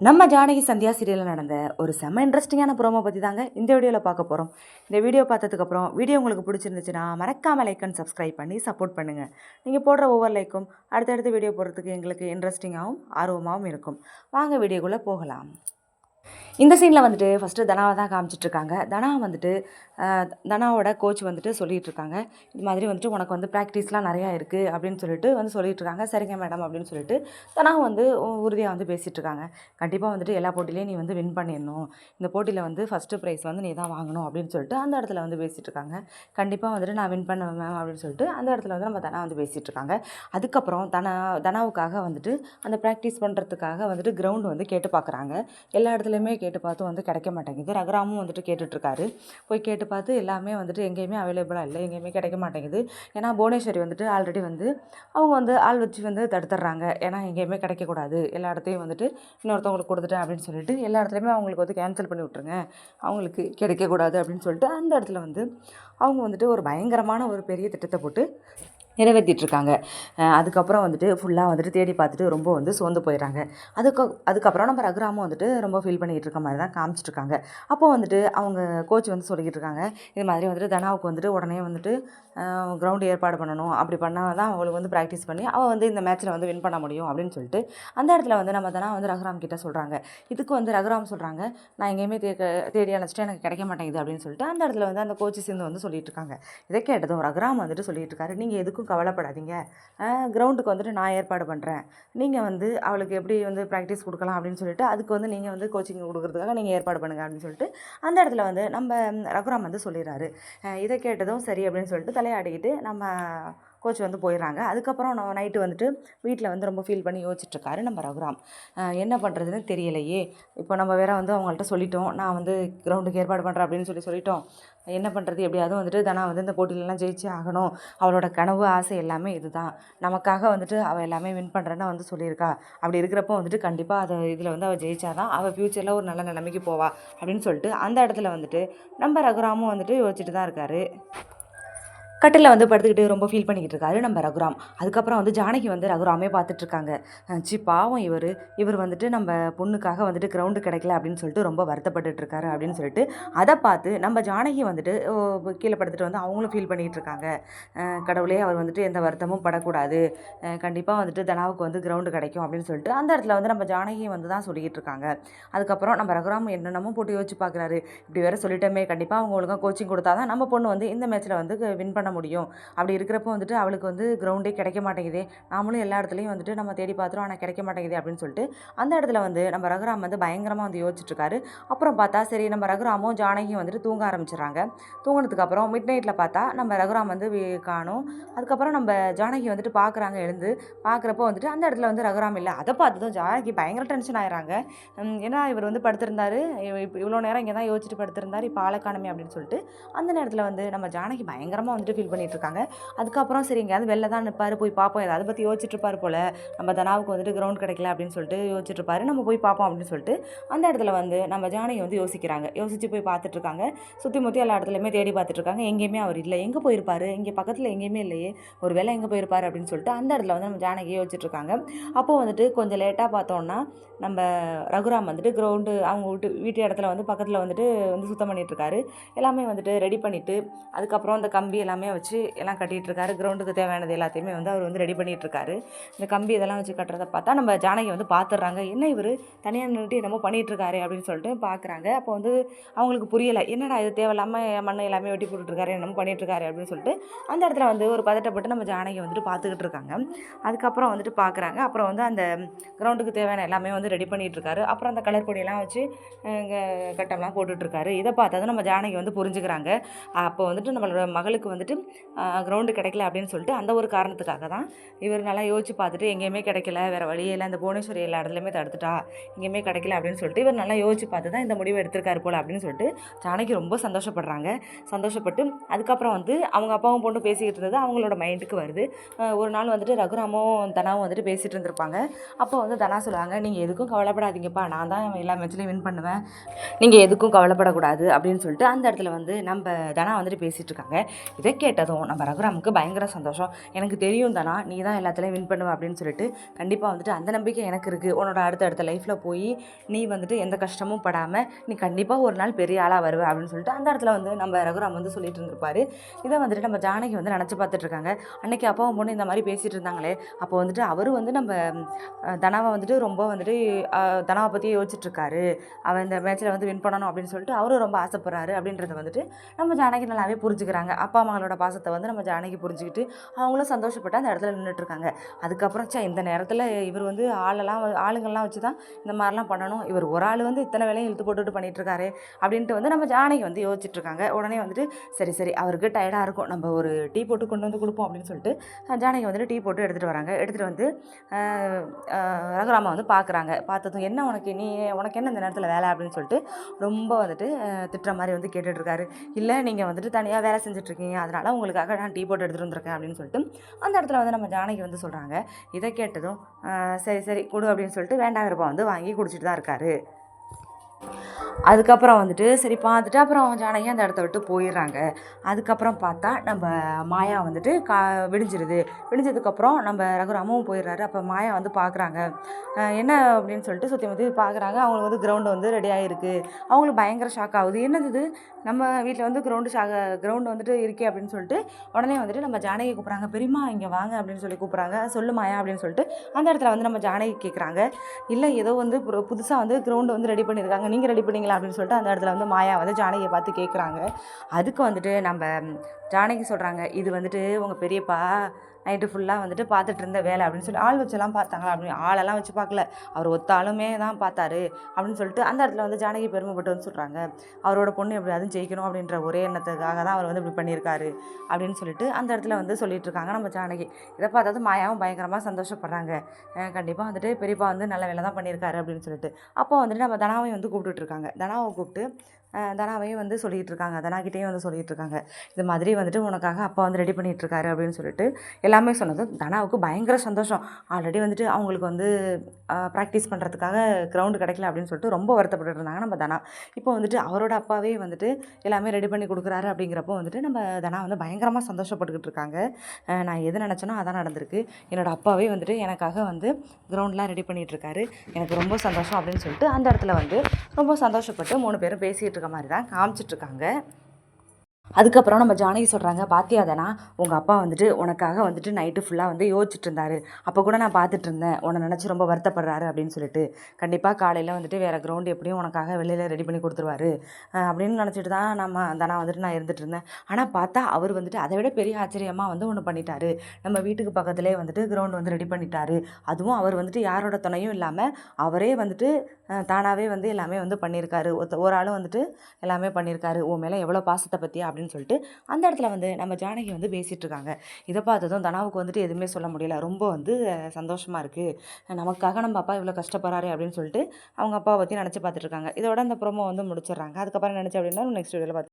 நம்ம ஜானகி சந்தியா சீரியலில் நடந்த ஒரு செம்ம இன்ட்ரெஸ்டிங்கான ப்ரோமோ பற்றி தாங்க இந்த வீடியோவில் பார்க்க போகிறோம் இந்த வீடியோ பார்த்ததுக்கப்புறம் வீடியோ உங்களுக்கு பிடிச்சிருந்துச்சுன்னா மறக்காம லைக் அண்ட் சப்ஸ்கிரைப் பண்ணி சப்போர்ட் பண்ணுங்கள் நீங்கள் போடுற ஒவ்வொரு லைக்கும் அடுத்தடுத்த வீடியோ போடுறதுக்கு எங்களுக்கு இன்ட்ரெஸ்டிங்காகவும் ஆர்வமாகவும் இருக்கும். வாங்க வீடியோக்குள்ளே போகலாம். இந்த சீனில் வந்துட்டு ஃபஸ்ட்டு தனாவை தான் காமிச்சிட்ருக்காங்க தனா வந்துட்டு தனாவோட கோச் வந்துட்டு சொல்லிகிட்ருக்காங்க இது மாதிரி வந்துட்டு உனக்கு வந்து ப்ராக்டிஸ்லாம் நிறையா இருக்குது அப்படின்னு சொல்லிட்டு வந்து சொல்லிகிட்ருக்காங்க சரிங்க மேடம் அப்படின்னு சொல்லிட்டு தனா வந்து உறுதியாக வந்து பேசிகிட்ருக்காங்க கண்டிப்பாக வந்துட்டு எல்லா போட்டிலையும் நீ வந்து வின் பண்ணிடணும். இந்த போட்டியில் வந்து ஃபஸ்ட்டு ப்ரைஸ் வந்து நீ தான் வாங்கணும் அப்படின்னு சொல்லிட்டு அந்த இடத்துல வந்து பேசிகிட்ருக்காங்க கண்டிப்பாக வந்துட்டு நான் வின் பண்ணுவேன் மேம் அப்படின்னு சொல்லிட்டு அந்த இடத்துல வந்து நம்ம தனா வந்து பேசிகிட்ருக்காங்க அதுக்கப்புறம் தனா தனாவுக்காக வந்துட்டு அந்த ப்ராக்டிஸ் பண்ணுறதுக்காக வந்துட்டு கிரவுண்டு வந்து கேட்டு பார்க்குறாங்க எல்லா இடத்துலையுமே கேட்டு பார்த்து வந்து கிடைக்க மாட்டேங்குது. ரகுராமும் வந்துட்டு கேட்டுட்ருக்காரு போய் கேட்டு பார்த்து எல்லாமே வந்துட்டு எங்கேயுமே அவைலபிளாக இல்லை. எங்கேயுமே கிடைக்க மாட்டேங்குது. ஏன்னா புவனேஸ்வரி வந்துட்டு ஆல்ரெடி வந்து அவங்க வந்து ஆள் வச்சு வந்து தடுத்துட்றாங்க. ஏன்னா எங்கேயுமே கிடைக்கக்கூடாது. எல்லா இடத்தையும் வந்துட்டு இன்னொருத்தவங்களுக்கு கொடுத்துட்டேன் அப்படின்னு சொல்லிட்டு எல்லா இடத்துலையுமே அவங்களுக்கு வந்து கேன்சல் பண்ணி விட்ருங்க அவங்களுக்கு கிடைக்கக்கூடாது அப்படின்னு சொல்லிட்டு அந்த இடத்துல வந்து அவங்க வந்துட்டு ஒரு பயங்கரமான ஒரு பெரிய திட்டத்தை போட்டு நிறைவேற்றிட்டு இருக்காங்க அதுக்கப்புறம் வந்துட்டு ஃபுல்லாக வந்துட்டு தேடி பார்த்துட்டு ரொம்ப வந்து சோர்ந்து போயிடுறாங்க. அதுக்கு அதுக்கப்புறம் நம்ம ரகுராமும் வந்துட்டு ரொம்ப ஃபீல் பண்ணிகிட்டு இருக்க மாதிரி தான் காமிச்சிட்ருக்காங்க அப்போ வந்துட்டு அவங்க கோச் வந்து சொல்லிக்கிட்டு இருக்காங்க இது மாதிரி வந்துட்டு தனாவுக்கு வந்துட்டு உடனே வந்துட்டு கிரவுண்டு ஏற்பாடு பண்ணணும். அப்படி பண்ணால் தான் அவளுக்கு வந்து ப்ராக்டிஸ் பண்ணி அவள் வந்து இந்த மேட்ச்சில் வந்து வின் பண்ண முடியும். அப்படின்னு சொல்லிட்டு அந்த இடத்துல வந்து நம்ம தனா வந்து ரகுராம் கிட்ட சொல்கிறாங்க இதுக்கு வந்து ரகுராம் சொல்கிறாங்க நான் எங்கேயுமே தே தேடி அழைச்சிட்டு எனக்கு கிடைக்க மாட்டேங்குது. அப்படின்னு சொல்லிட்டு அந்த இடத்துல வந்து அந்த கோச்சு சேர்ந்து வந்து சொல்லிட்டு இருக்காங்க இதை கேட்டதும் ரகுராம் வந்துட்டு சொல்லிட்டு இருக்காரு நீங்கள் எதுக்கும் கவலைப்படாதீங்க. கிரவுண்டுக்கு வந்துட்டு நான் ஏற்பாடு பண்ணுறேன் நீங்கள் வந்து அவளுக்கு எப்படி வந்து ப்ராக்டிஸ் கொடுக்கலாம் அப்படின்னு சொல்லிட்டு அதுக்கு வந்து நீங்கள் வந்து கோச்சிங் கொடுக்குறதுக்காக நீங்கள் ஏற்பாடு பண்ணுங்க அப்படின்னு சொல்லிட்டு அந்த இடத்துல வந்து நம்ம ரகுராம் வந்து சொல்லிடுறாரு. இதை கேட்டதும் சரி அப்படின்னு சொல்லிட்டு தலையாடிக்கிட்டு நம்ம கோச் வந்து போயிடுறாங்க. அதுக்கப்புறம் நம்ம நைட்டு வந்துட்டு வீட்டில் வந்து ரொம்ப ஃபீல் பண்ணி யோசிச்சுட்ருக்காரு நம்ம ரகுராம். என்ன பண்ணுறதுன்னு தெரியலையே. இப்போ நம்ம வேற வந்து அவங்கள்ட்ட சொல்லிட்டோம். நான் வந்து கிரவுண்டுக்கு ஏற்பாடு பண்ணுறேன் அப்படின்னு சொல்லி சொல்லிட்டோம். என்ன பண்ணுறது எப்படியாவது வந்துட்டு தனா வந்து இந்த போட்டியிலலாம் ஜெயிச்சே ஆகணும். அவளோட கனவு ஆசை எல்லாமே இதுதான். நமக்காக வந்துட்டு அவள் எல்லாமே வின் பண்ணுறேன்னு வந்து சொல்லியிருக்கா. அப்படி இருக்கிறப்போ வந்துட்டு கண்டிப்பாக அதை இதில் வந்து அவள் ஜெயிச்சாதான் அவள் ஃப்யூச்சரில் ஒரு நல்ல நிலைமைக்கு போவா அப்படின்னு சொல்லிட்டு அந்த இடத்துல வந்துட்டு நம்ம ரகுராமும் வந்துட்டு யோசிச்சுட்டு தான் இருக்காரு. கட்டிலில் வந்து படுத்துக்கிட்டு ரொம்ப ஃபீல் பண்ணிக்கிட்டு இருக்காரு நம்ம ரகுராம். அதுக்கப்புறம் வந்து ஜானகி வந்து ரகுராமே பார்த்துட்ருக்காங்க சி பாவம் இவர். இவர் வந்துட்டு நம்ம பொண்ணுக்காக வந்துட்டு கிரவுண்டு கிடைக்கல அப்படின்னு சொல்லிட்டு ரொம்ப வருத்தப்பட்டுட்டு இருக்காரு அப்படின்னு சொல்லிட்டு அதை பார்த்து நம்ம ஜானகி வந்துட்டு கீழே படுத்துட்டு வந்து அவங்களும் ஃபீல் பண்ணிக்கிட்டு இருக்காங்க. கடவுளே அவர் வந்துட்டு எந்த வருத்தமும் படக்கூடாது. கண்டிப்பாக வந்துட்டு தனாவுக்கு வந்து கிரவுண்டு கிடைக்கும் அப்படின்னு சொல்லிட்டு அந்த இடத்துல வந்து நம்ம ஜானகி வந்து தான் சொல்லிக்கிட்டு இருக்காங்க. அதுக்கப்புறம் நம்ம ரகுராம் என்னென்னமோ போட்டு யோசிச்சு பார்க்குறாரு. இப்படி வேற சொல்லிட்டோமே கண்டிப்பாக அவங்க ஒழுங்காக கோச்சிங் கொடுத்தா தான் நம்ம பொண்ணு வந்து இந்த மேட்ச்சில் வந்து வின் பண்ண முடியும். அப்படி இருக்கிறப்போ வந்துட்டு அவளுக்கு வந்து கிரவுண்டே கிடைக்க மாட்டேங்குதே. நாமளும் எல்லா இடத்துலையும் வந்துட்டு நம்ம தேடி பார்த்துருவோம் ஆனால் கிடைக்க மாட்டேங்குது அப்படின்னு சொல்லிட்டு அந்த இடத்துல வந்து நம்ம ரகுராம் வந்து பயங்கரமாக வந்து யோசிச்சுட்ருக்காரு. அப்புறம் பார்த்தா சரி நம்ம ரகுராமும் ஜானகியும் வந்துட்டு தூங்க ஆரம்பிச்சிடுறாங்க. தூங்கினதுக்கப்புறம் மிட் நைட்டில் பார்த்தா நம்ம ரகுராம் வந்து காணும். அதுக்கப்புறம் நம்ம ஜானகி வந்துட்டு பார்க்குறாங்க எழுந்து. பார்க்குறப்போ வந்துட்டு அந்த இடத்துல வந்து ரகுராம் இல்லை. அதை பார்த்ததும் ஜானகி பயங்கர டென்ஷன் ஆயிடுறாங்க. ஏன்னா இவர் வந்து படுத்திருந்தார்? இவ்வளோ நேரம் இங்கே தான் யோசிச்சுட்டு படுத்திருந்தார் இப்போ ஆளக்கானமே அப்படின்னு சொல்லிட்டு அந்த நேரத்தில் வந்து நம்ம ஜானகி பயங்கரமாக வந்துட்டு ஃபீல் பண்ணிகிட்ருக்காங்க இருக்காங்க அதுக்கப்புறம் சரி எங்கேயாவது வெளில தான் நிற்பார் போய் பார்ப்போம். ஏதாவது பற்றி யோசிச்சுட்டு இருப்பாரு போல. நம்ம தனாவுக்கு வந்துட்டு கிரவுண்ட் கிடைக்கல அப்படின்னு சொல்லிட்டு யோசிச்சுட்டு நம்ம போய் பார்ப்போம் அப்படின்னு சொல்லிட்டு அந்த இடத்துல வந்து நம்ம ஜானகி வந்து யோசிக்கிறாங்க. யோசிச்சு போய் பார்த்துட்ருக்காங்க சுற்றி முற்றி எல்லா இடத்துலையுமே தேடி பார்த்துட்ருக்காங்க எங்கேயுமே அவர் இல்லை. எங்கே போயிருப்பாரு? இங்கே பக்கத்தில் எங்கேயுமே இல்லையே. ஒரு வேலை எங்கே போயிருப்பாரு அப்படின்னு சொல்லிட்டு அந்த இடத்துல வந்து நம்ம ஜானகி யோசிச்சுட்ருக்காங்க அப்போ வந்துட்டு கொஞ்சம் லேட்டாக பார்த்தோம்னா நம்ம ரகுராம் வந்துட்டு கிரவுண்டு அவங்க வீட்டு வீட்டு இடத்துல வந்து பக்கத்தில் வந்துட்டு வந்து சுத்தம் பண்ணிகிட்ருக்காரு எல்லாமே வந்துட்டு ரெடி பண்ணிவிட்டு அதுக்கப்புறம் அந்த கம்பி எல்லாமே வச்சு எல்லாம் கட்டிகிட்ருக்காரு. கிரவுண்டுக்கு தேவையானது எல்லாத்தையுமே வந்து அவர் வந்து ரெடி பண்ணிகிட்ருக்காரு. இந்த கம்பி இதெல்லாம் வச்சு கட்டுறத பார்த்தா நம்ம ஜானகி வந்து பார்த்துட்றாங்க. என்ன இவர்? தனியாக நின்றுட்டு என்னமோ பண்ணிகிட்ருக்காரு அப்படின்னு சொல்லிட்டு பார்க்குறாங்க. அப்போ வந்து அவங்களுக்கு புரியலை. என்னடா இது தேவையில்லாமல் மண்ணை எல்லாமே வெட்டி போட்டுட்ருக்காரு. என்னமோ பண்ணிகிட்ருக்காரு அப்படின்னு சொல்லிட்டு அந்த இடத்துல வந்து ஒரு பதட்டப்பட்டு நம்ம ஜானகி வந்துட்டு பார்த்துக்கிட்டு இருக்காங்க அதுக்கப்புறம் வந்துட்டு பார்க்குறாங்க. அப்புறம் வந்து அந்த கிரவுண்டுக்கு தேவையான எல்லாமே வந்து ரெடி பண்ணிகிட்ருக்காரு. அப்புறம் அந்த கலர் பொடியெல்லாம் வச்சு கட்டம்லாம் போட்டுட்ருக்காரு இதை பார்த்ததும் நம்ம ஜானகி வந்து புரிஞ்சுக்கிறாங்க. அப்போ வந்துட்டு நம்மளோட மகளுக்கு வந்துட்டு கிரவுண்டு கிடைக்கல அப்படின்னு சொல்லிட்டு அந்த ஒரு காரணத்துக்காக தான் இவர் நல்லா யோசிச்சு பார்த்துட்டு எங்கேயுமே கிடைக்கல வேறு வழியே இல்லை. இந்த புவனேஸ்வரி எல்லா இடத்துலையுமே தடுத்துட்டா எங்கேயுமே கிடைக்கல அப்படின்னு சொல்லிட்டு இவர் நல்லா யோசிச்சு பார்த்து தான் இந்த முடிவை எடுத்திருக்காரு போல் அப்படின்னு சொல்லிட்டு ஜானகி ரொம்ப சந்தோஷப்படுறாங்க. சந்தோஷப்பட்டு அதுக்கப்புறம் வந்து அவங்க அப்பாவும் பொண்ணு பேசிக்கிட்டு இருந்தது அவங்களோட மைண்டுக்கு வருது. ஒரு நாள் வந்துட்டு ரகுராமும் தனாவும் வந்துட்டு பேசிகிட்டு இருந்திருப்பாங்க. அப்போ வந்து தனா சொல்லுவாங்க நீங்கள் எதுக்கும் கவலைப்படாதீங்கப்பா நான் தான் எல்லா மேட்ச்லையும் வின் பண்ணுவேன். நீங்கள் எதுக்கும் கவலைப்படக்கூடாது. அப்படின்னு சொல்லிட்டு அந்த இடத்துல வந்து நம்ம தனா வந்துட்டு பேசிகிட்டு இருக்காங்க. இதை கேட்டதும் நம்ம ரகுராமுக்கு பயங்கர சந்தோஷம். எனக்கு தெரியும் தானா நீ தான் எல்லாத்துலேயும் வின் பண்ணுவ அப்படின்னு சொல்லிட்டு கண்டிப்பாக வந்துட்டு அந்த நம்பிக்கை எனக்கு இருக்குது உன்னோட அடுத்த அடுத்த லைஃப்பில் போய் நீ வந்துட்டு எந்த கஷ்டமும் படாமல் நீ கண்டிப்பாக ஒரு நாள் பெரிய ஆளாக வருவ அப்படின்னு சொல்லிட்டு அந்த இடத்துல வந்து நம்ம ரகுராம் வந்து சொல்லிட்டு இருந்திருப்பாரு. இதை வந்துட்டு நம்ம ஜானகி வந்து நினச்சி பார்த்துட்ருக்காங்க அன்னைக்கு அப்பாவும் பொண்ணு இந்த மாதிரி பேசிகிட்டு இருந்தாங்களே அப்போ வந்துட்டு அவரும் வந்து நம்ம தனாவை வந்துட்டு ரொம்ப வந்துட்டு தனாவை பற்றி யோசிச்சுட்ருக்காரு அவன் இந்த மேட்ச்சில் வந்து வின் பண்ணணும் அப்படின்னு சொல்லிட்டு அவரும் ரொம்ப ஆசைப்படுறாரு அப்படின்றத வந்துட்டு நம்ம ஜானகி நல்லாவே புரிஞ்சுக்கிறாங்க. அப்பா அம்மாங்களோட பாசத்தை வந்து நம்ம ஜானகி புரிஞ்சுக்கிட்டு அவங்களும் சந்தோஷப்பட்டு அந்த இடத்துல நின்றுட்டு இருக்காங்க அதுக்கப்புறம் சே இந்த நேரத்தில் இவர் வந்து ஆளெல்லாம் ஆளுங்கள்லாம் வச்சு தான் இந்த மாதிரிலாம் பண்ணணும். இவர் ஒரு ஆள் வந்து இத்தனை வேலையும் இழுத்து போட்டுட்டு பண்ணிகிட்ருக்காரு அப்படின்ட்டு வந்து நம்ம ஜானகி வந்து யோசிச்சுட்ருக்காங்க. உடனே வந்துட்டு சரி சரி அவருக்கு டயர்டாக இருக்கும். நம்ம ஒரு டீ போட்டு கொண்டு வந்து கொடுப்போம். அப்படின்னு சொல்லிட்டு ஜானகி வந்துட்டு டீ போட்டு எடுத்துகிட்டு வராங்க. எடுத்துகிட்டு வந்து ரகுராமா வந்து பார்க்குறாங்க பார்த்ததும் என்ன உனக்கு? நீ உனக்கு என்ன இந்த நேரத்தில் வேலை? அப்படின்னு சொல்லிட்டு ரொம்ப வந்துட்டு திட்டுற மாதிரி வந்து கேட்டுட்ருக்காரு. இல்லை நீங்கள் வந்துட்டு தனியாக வேலை செஞ்சுட்ருக்கீங்க. அதனால் அதனால் உங்களுக்காக நான் டீ போட்டு எடுத்துகிட்டு வந்திருக்கேன் அப்படின்னு சொல்லிட்டு அந்த இடத்துல வந்து நம்ம ஜானகி வந்து சொல்கிறாங்க இதை கேட்டதும் சரி சரி கொடு அப்படின்னு சொல்லிட்டு வேண்டாம் விருப்பம் வந்து வாங்கி குடிச்சிட்டு தான் இருக்காரு. அதுக்கப்புறம் வந்துட்டு சரி பார்த்துட்டு அப்புறம் ஜானகி அந்த இடத்த விட்டு போயிடுறாங்க. அதுக்கப்புறம் பார்த்தா நம்ம மாயா வந்துட்டு கா விடிஞ்சிருது. விடிஞ்சதுக்கப்புறம் நம்ம ரகுராமும் போயிடுறாரு. அப்போ மாயா வந்து பார்க்குறாங்க. என்ன அப்படின்னு சொல்லிட்டு சுற்றி முற்றி பார்க்குறாங்க. அவங்களுக்கு வந்து கிரவுண்டு வந்து ரெடி ஆகிருக்கு அவங்களுக்கு பயங்கர ஷாக் ஆகுது. என்னது நம்ம வீட்டில் வந்து கிரவுண்டு ஷாக் கிரவுண்டு வந்துட்டு இருக்கே அப்படின்னு சொல்லிட்டு உடனே வந்துட்டு நம்ம ஜானகி கூப்பிட்றாங்க. பெரியம்மா இங்கே வாங்க அப்படின்னு சொல்லி கூப்பிட்றாங்க. சொல்லு மாயா அப்படின்னு சொல்லிட்டு அந்த இடத்துல வந்து நம்ம ஜானகி கேட்குறாங்க இல்லை ஏதோ வந்து புதுசாக வந்து கிரவுண்டு வந்து ரெடி பண்ணியிருக்காங்க. நீங்கள் ரெடி பண்ணி பண்ணீங்களா அப்படின்னு சொல்லிட்டு அந்த இடத்துல வந்து மாயா வந்து ஜானகியை பார்த்து கேட்குறாங்க அதுக்கு வந்துட்டு நம்ம ஜானகி சொல்கிறாங்க இது வந்துட்டு உங்கள் பெரியப்பா நைட்டு ஃபுல்லாக வந்துட்டு பார்த்துட்டு இருந்த வேலை அப்படின்னு சொல்லி ஆள் வச்செல்லாம் பார்த்தாங்களா? அப்படின்னு ஆளெல்லாம் வச்சு பார்க்கல. அவர் ஒத்தாலுமே தான் பார்த்தாரு அப்படின்னு சொல்லிட்டு அந்த இடத்துல வந்து ஜானகி பெருமைப்பட்டுன்னு சொல்கிறாங்க அவரோட பொண்ணு எப்படியாவது ஜெயிக்கணும் அப்படின்ற ஒரே எண்ணத்துக்காக தான் அவர் வந்து இப்படி பண்ணியிருக்காரு அப்படின்னு சொல்லிட்டு அந்த இடத்துல வந்து சொல்லிட்டு இருக்காங்க நம்ம ஜானகி. இதை பார்த்தாவது மாயாவும் பயங்கரமாக சந்தோஷப்படுறாங்க. கண்டிப்பாக வந்துட்டு பெரியப்பா வந்து நல்ல வேலை தான் பண்ணியிருக்காரு அப்படின்னு சொல்லிட்டு. அப்போ வந்துட்டு நம்ம தனாவை வந்து கூப்பிட்டுட்டு இருக்காங்க. தனாவை கூப்பிட்டு தனாவையும் வந்து சொல்லிகிட்டு இருக்காங்க தனாக்கிட்டேயும் வந்து சொல்லிகிட்டு இருக்காங்க இது மாதிரி வந்துட்டு உனக்காக அப்பா வந்து ரெடி பண்ணிகிட்ருக்காரு இருக்காரு அப்படின்னு சொல்லிட்டு எல்லாமே சொன்னது தனாவுக்கு பயங்கர சந்தோஷம். ஆல்ரெடி வந்துட்டு அவங்களுக்கு வந்து ப்ராக்டிஸ் பண்ணுறதுக்காக கிரவுண்டு கிடைக்கல அப்படின்னு சொல்லிட்டு ரொம்ப வருத்தப்பட்டு இருந்தாங்க நம்ம தனா. இப்போ வந்துட்டு அவரோட அப்பாவே வந்துட்டு எல்லாமே ரெடி பண்ணி கொடுக்குறாரு அப்படிங்கிறப்போ வந்துட்டு நம்ம தனா வந்து பயங்கரமாக சந்தோஷப்பட்டுக்கிட்டு இருக்காங்க நான் எது நினச்சேனோ அதான் நடந்திருக்கு. என்னோடய அப்பாவே வந்துட்டு எனக்காக வந்து கிரவுண்ட்லாம் ரெடி பண்ணிகிட்ருக்காரு. எனக்கு ரொம்ப சந்தோஷம் அப்படின்னு சொல்லிட்டு அந்த இடத்துல வந்து ரொம்ப சந்தோஷப்பட்டு மூணு பேரும் பேசிகிட்டு இருக்க மாதிரி தான் காமிச்சிட்டு இருக்காங்க அதுக்கப்புறம் நம்ம ஜானகி சொல்கிறாங்க பாத்தியாதனா உங்கள் அப்பா வந்துட்டு உனக்காக வந்துட்டு நைட்டு ஃபுல்லாக வந்து யோசிச்சுட்டு இருந்தாரு அப்போ கூட நான் பார்த்துட்டு இருந்தேன் உன்னை நினச்சி ரொம்ப வருத்தப்படுறாரு அப்படின்னு சொல்லிட்டு. கண்டிப்பாக காலையில் வந்துட்டு வேறு கிரவுண்டு எப்படியும் உனக்காக வெளியில் ரெடி பண்ணி கொடுத்துருவாரு. அப்படின்னு நினச்சிட்டு தான் நம்ம தானா வந்துட்டு நான் இருந்துட்டு இருந்தேன் ஆனால் பார்த்தா அவர் வந்துட்டு அதை விட பெரிய ஆச்சரியமாக வந்து ஒன்று பண்ணிட்டாரு. நம்ம வீட்டுக்கு பக்கத்துலேயே வந்துட்டு கிரவுண்ட் வந்து ரெடி பண்ணிட்டாரு. அதுவும் அவர் வந்துட்டு யாரோட துணையும் இல்லாமல் அவரே வந்துட்டு தானாகவே வந்து எல்லாமே வந்து பண்ணியிருக்காரு ஒருத்த ஒரு ஆளும் வந்துட்டு எல்லாமே பண்ணியிருக்காரு உன் மேலே எவ்வளோ பாசத்தை பற்றி அப்படின்னு அப்படின்னு சொல்லிட்டு அந்த இடத்துல வந்து நம்ம ஜானகி வந்து பேசிகிட்டு இருக்காங்க இதை பார்த்ததும் தனாவுக்கு வந்துட்டு எதுவுமே சொல்ல முடியல. ரொம்ப வந்து சந்தோஷமாக இருக்குது நமக்காக நம்ம அப்பா இவ்வளோ கஷ்டப்படுறாரு அப்படின்னு சொல்லிட்டு அவங்க அப்பாவை பற்றி நினச்சி பார்த்துட்டு இருக்காங்க இதோட அந்த ப்ரோமோ வந்து முடிச்சிடுறாங்க. அதுக்கப்புறம் நினச்சி அப்படின்னா நெக்ஸ்ட் வீடியோவில் பார்த்து